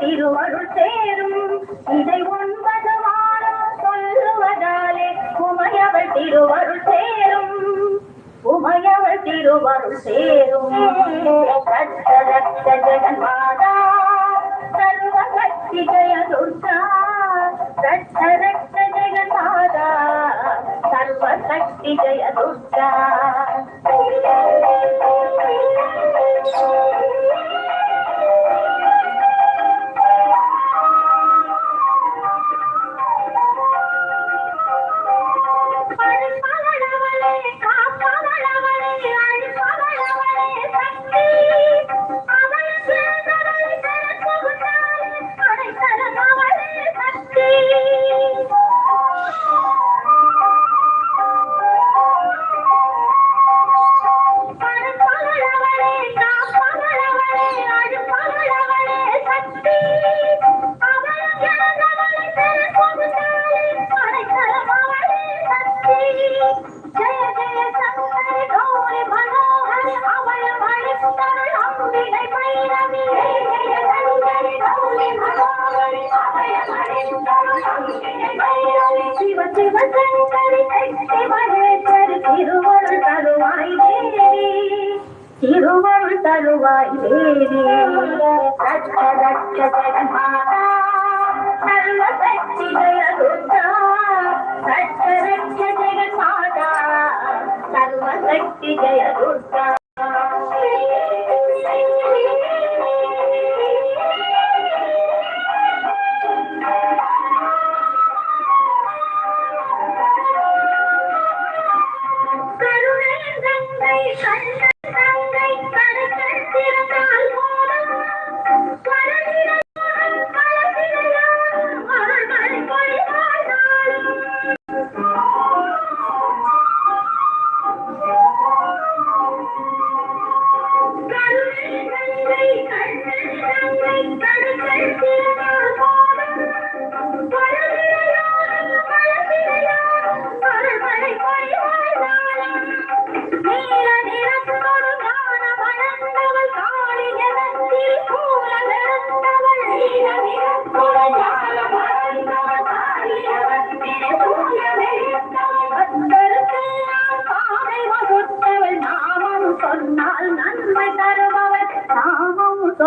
திருவருள் சேரும். இதை ஒன்பது வாரம் சொல்லுவதாலே உமையவள் திருவருள் சேரும். உமையவள் திருவருள் சேரும். ரத்த ரத்த ஜெகன்மாதா சர்வ சக்தி ஜெய துர்கா ரத்த ரத்த ஜெகன்மாதா சர்வ சக்தி ஜெய துர்கா சிவ சிவ சங்கரி சக்தி மகேஸ்வரி திருவருள் தருவாய் தேவி. திருவருள் தருவாய் தேவி ரட்ச ரட்ச ஜெகன்மாதா சர்வ சக்தி ஜெய 何だ?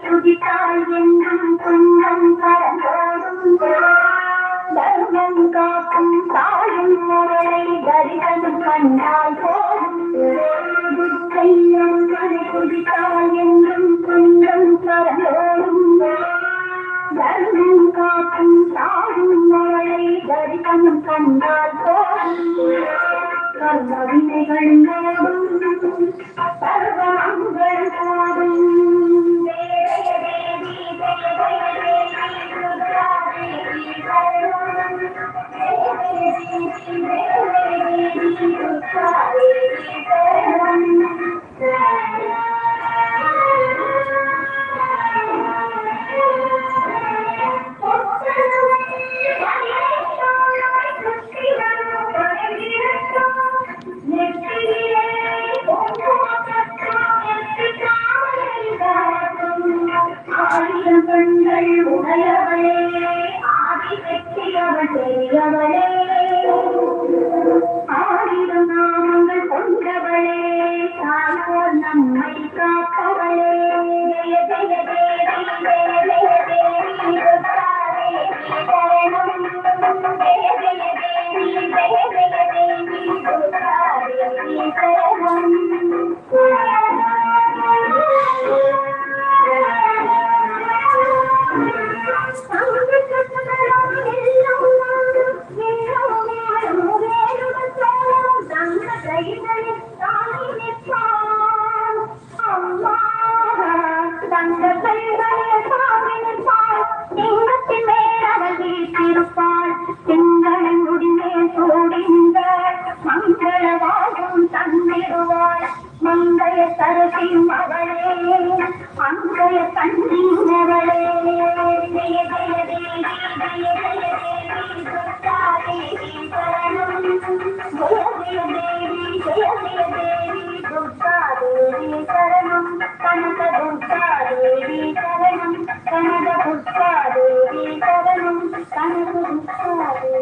துதித்தால் என்றும் துன்பம் பரந்தோடும் தர்மம் காக்கும் தாயும் முரளை தரிசனம் கண்டால் போதும் கையங்களை துதித்தால் ஆயிரம் கண்கள் உடையவளே ஆதி வெற்றியவள் பெரியவளே. முடிந்தாள் மங்கள வாழும் தன்னிருவாள். மங்கள தரசியும் அவளே மங்கள தன்னியும் அவளே ஜெய ஜெய தேவி ஜெய ஜெய தேவி துர்கா தேவி கனக துர்கா தேவி சரணம் கனக துர்கா தேவி சரணம் கனக துர்கா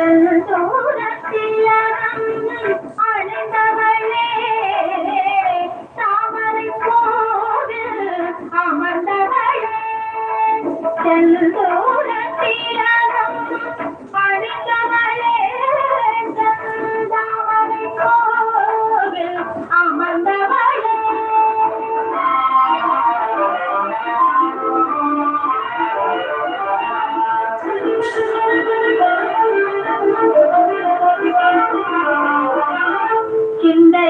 ഞാൻ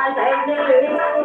my side.